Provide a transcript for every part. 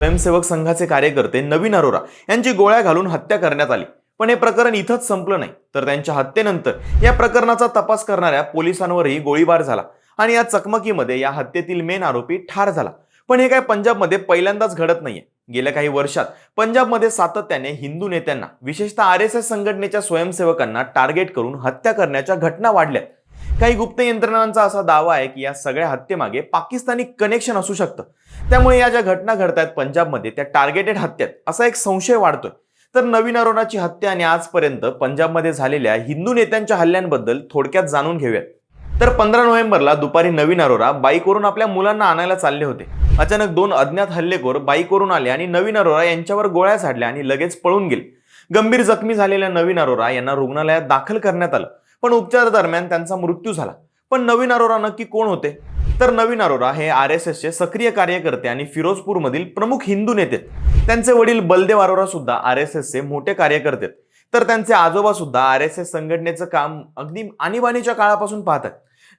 स्वयंसेवक संघाचे कार्यकर्ते नवीन अरोरा यांची गोळ्या घालून हत्या करण्यात आली. पण हे प्रकरण इथंच संपलं नाही. तर त्यांच्या हत्येनंतर या प्रकरणाचा तपास करणाऱ्या पोलिसांवरही गोळीबार झाला आणि या चकमकीमध्ये या हत्येतील मेन आरोपी ठार झाला. पण हे काय पंजाबमध्ये पहिल्यांदाच घडत नाहीये. गेल्या काही वर्षात पंजाबमध्ये सातत्याने हिंदू नेत्यांना विशेषतः आर एस एस संघटनेच्या स्वयंसेवकांना टार्गेट करून हत्या करण्याच्या घटना वाढल्या काही गुप्त यंत्रणांचा असा दावा आहे की या सगळ्या हत्येमागे पाकिस्तानी कनेक्शन असू शकतं. त्यामुळे या ज्या घटना घडतायत पंजाबमध्ये त्या टार्गेटेड हत्यात. असा एक संशय वाढतोय. तर नवीन अरोराची हत्या आणि आजपर्यंत पंजाबमध्ये झालेल्या हिंदू नेत्यांच्या हल्ल्यांबद्दल थोडक्यात जाणून घेऊयात. तर पंधरा नोव्हेंबरला दुपारी नवीन अरोरा बाईकवरून आपल्या मुलांना आणायला चालले होते. अचानक दोन अज्ञात हल्लेखोर बाईकवरून आले आणि नवीन अरोरा यांच्यावर गोळ्या झाडल्या आणि लगेच पळून गेले. गंभीर जखमी झालेल्या नवीन अरोरा यांना रुग्णालयात दाखल करण्यात आलं. पण उपचार दरम्यान त्यांचा मृत्यू झाला. पण नवीन अरोरा नक्की कोण होते? तर नवीन अरोरा हे आर एस एसचे सक्रिय कार्यकर्ते आणि फिरोजपूरमधील प्रमुख हिंदू नेते त्यांचे वडील बलदेव अरोरा सुद्धा आर एस एसचे मोठे कार्यकर्ते आहेत. तर त्यांचे आजोबा सुद्धा आर एस एस संघटनेचं काम अगदी आणीबाणीच्या काळापासून पाहतात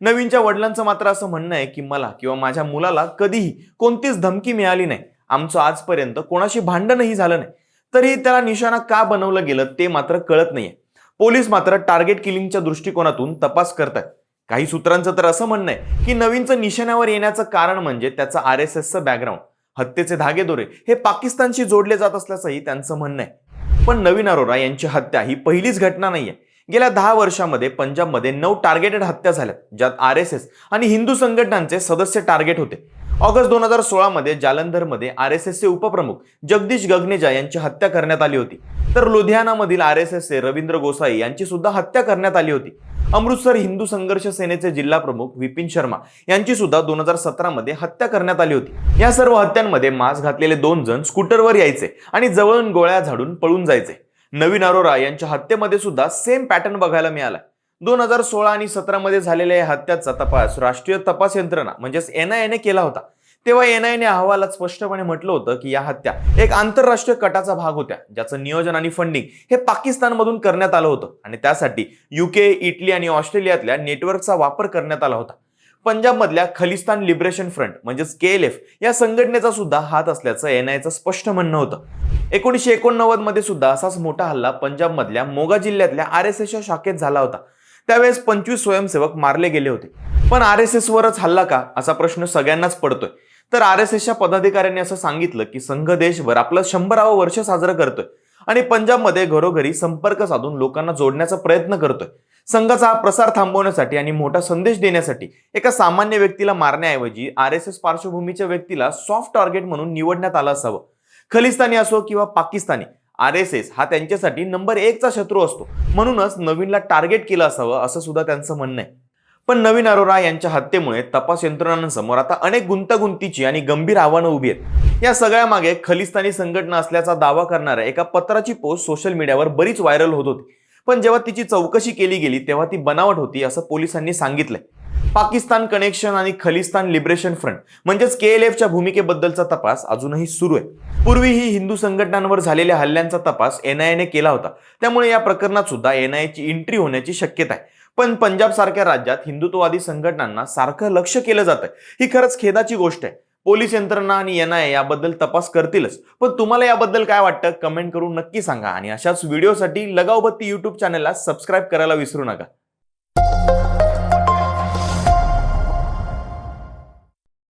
नवीनच्या वडिलांचं मात्र असं म्हणणं आहे की मला किंवा माझ्या मुलाला कधीही कोणतीच धमकी मिळाली नाही. आमचं आजपर्यंत कोणाशी भांडणही झालं नाही. तरी त्याला निशाणा का बनवलं गेलं ते मात्र कळत नाहीये. पोलीस मात्र टार्गेट किलिंगच्या दृष्टिकोनातून तपास करतात काही सूत्रांचं तर असं म्हणणं आहे की नवीनचं निशाण्यावर येण्याचं कारण म्हणजे त्याचं आर एस एसचं बॅकग्राऊंड हत्येचे धागेदोरे हे पाकिस्तानशी जोडले जात असल्याचंही त्यांचं म्हणणं आहे. पण नवीन अरोरा यांची हत्या ही पहिलीच घटना नाहीये. गेल्या दहा वर्षामध्ये पंजाबमध्ये नऊ टार्गेटेड हत्या झाल्या ज्यात आर एस एस आणि हिंदू संघटनांचे सदस्य टार्गेट होते. ऑगस्ट दोन हजार सोळामध्ये जालंधरमध्ये आर एस एसचे उपप्रमुख जगदीश गगनेजा यांची हत्या करण्यात आली होती. तर लुधियानामधील आर एस एसचे रवींद्र गोसाई यांची सुद्धा हत्या करण्यात आली होती. अमृतसर हिंदू संघर्ष सेनेचे जिल्हा प्रमुख विपिन शर्मा यांची सुद्धा दोन हजार सतरामध्ये हत्या करण्यात आली होती. या सर्व हत्यांमध्ये मास्क घातलेले दोन जण स्कूटरवर यायचे आणि जवळून गोळ्या झाडून पळून जायचे. नवीन अरोरा यांच्या हत्येमध्ये सुद्धा सेम पॅटर्न बघायला मिळाला दोन हजार सोळा आणि सतरामध्ये झालेल्या या हत्याचा तपास राष्ट्रीय तपास यंत्रणा म्हणजेच एन आय केला होता. तेव्हा एनआयएने अहवालात स्पष्टपणे म्हटलं होतं की या हत्या एक आंतरराष्ट्रीय कटाचा भाग होत्या ज्याचं नियोजन आणि फंडिंग हे पाकिस्तानमधून करण्यात आलं होतं आणि त्यासाठी युके इटली आणि ऑस्ट्रेलियातल्या नेटवर्कचा वापर करण्यात आला होता. पंजाबमधल्या खलिस्तान लिबरेशन फ्रंट म्हणजेच के एल एफ या संघटनेचा सुद्धा हात असल्याचं एनआयचं स्पष्ट म्हणणं होतं. एकोणीसशे एकोणनव्वदमध्ये सुद्धा असाच मोठा हल्ला पंजाबमधल्या मोगा जिल्ह्यातल्या आर एस एसच्या शाखेत झाला होता. त्यावेळेस पंचवीस स्वयंसेवक मारले गेले होते. पण आर एस एसवरच हल्ला का? असा प्रश्न सगळ्यांनाच पडतोय. तर आर एस एसच्या पदाधिकाऱ्यांनी असं सांगितलं की संघ देशभर आपलं शंभरावं वर्ष साजरं करतोय आणि पंजाबमध्ये घरोघरी संपर्क साधून लोकांना जोडण्याचा प्रयत्न करतोय. संघाचा हा प्रसार थांबवण्यासाठी आणि मोठा संदेश देण्यासाठी एका सामान्य व्यक्तीला मारण्याऐवजी आर एस एस पार्श्वभूमीच्या व्यक्तीला सॉफ्ट टार्गेट म्हणून निवडण्यात आलं असावं. खलिस्तानी असो किंवा पाकिस्तानी आर एस एस हा त्यांच्यासाठी नंबर एकचा शत्रू असतो. म्हणूनच नवीनला टार्गेट केलं असावं असं सुद्धा त्यांचं म्हणणं आहे. पण नवीन अरोरा यांच्या हत्येमुळे तपास यंत्रणांसमोर आता अनेक गुंतागुंतीची आणि गंभीर आव्हानं उभी आहेत. या सगळ्या मागे खलिस्तानी संघटना असल्याचा दावा करणाऱ्या एका पत्राची पोस्ट सोशल मीडियावर बरीच व्हायरल होत होती. पण जेव्हा तिची चौकशी केली गेली तेव्हा ती बनावट होती असं पोलिसांनी सांगितलंय. पाकिस्तान कनेक्शन आणि खलिस्तान लिबरेशन फ्रंट म्हणजेच के एल एफच्या भूमिकेबद्दलचा तपास अजूनही सुरू आहे. पूर्वी ही हिंदू संघटनांवर झालेल्या हल्ल्यांचा तपास एनआयएने ने केला होता. त्यामुळे या प्रकरणात सुद्धा एनआयएची ची एंट्री होण्याची शक्यता आहे. पण पंजाब सारख्या राज्यात हिंदुत्ववादी संघटनांना सारखं लक्ष केलं जातं ही खरंच खेदाची गोष्ट आहे. पोलीस यंत्रणा आणि एनआयए याबद्दल तपास करतीलच. पण तुम्हाला याबद्दल काय वाटतं? कमेंट करून नक्की सांगा. आणि अशाच व्हिडिओसाठी लगावबत्ती युट्यूब चॅनलला सबस्क्राईब करायला विसरू नका.